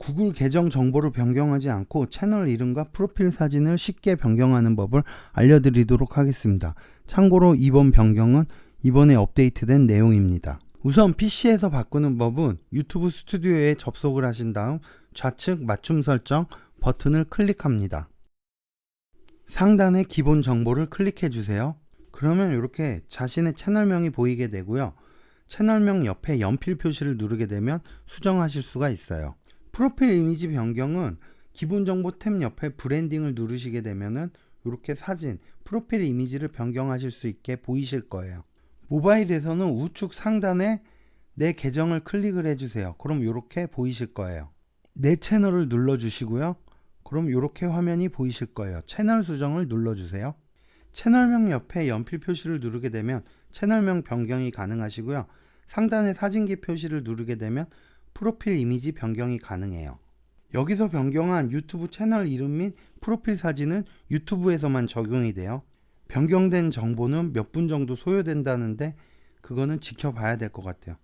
구글 계정 정보를 변경하지 않고 채널 이름과 프로필 사진을 쉽게 변경하는 법을 알려드리도록 하겠습니다. 참고로 이번 변경은 이번에 업데이트된 내용입니다. 우선 PC에서 바꾸는 법은 유튜브 스튜디오에 접속을 하신 다음 좌측 맞춤 설정 버튼을 클릭합니다. 상단의 기본 정보를 클릭해 주세요. 그러면 이렇게 자신의 채널명이 보이게 되고요. 채널명 옆에 연필 표시를 누르게 되면 수정하실 수가 있어요. 프로필 이미지 변경은 기본 정보 탭 옆에 브랜딩을 누르시게 되면은 이렇게 사진, 프로필 이미지를 변경하실 수 있게 보이실 거예요. 모바일에서는 우측 상단에 내 계정을 클릭을 해주세요. 그럼 이렇게 보이실 거예요. 내 채널을 눌러주시고요. 그럼 이렇게 화면이 보이실 거예요. 채널 수정을 눌러주세요. 채널명 옆에 연필 표시를 누르게 되면 채널명 변경이 가능하시고요. 상단의 사진기 표시를 누르게 되면 프로필 이미지 변경이 가능해요. 여기서 변경한 유튜브 채널 이름 및 프로필 사진은 유튜브에서만 적용이 돼요. 변경된 정보는 몇 분 정도 소요된다는데 그거는 지켜봐야 될 것 같아요.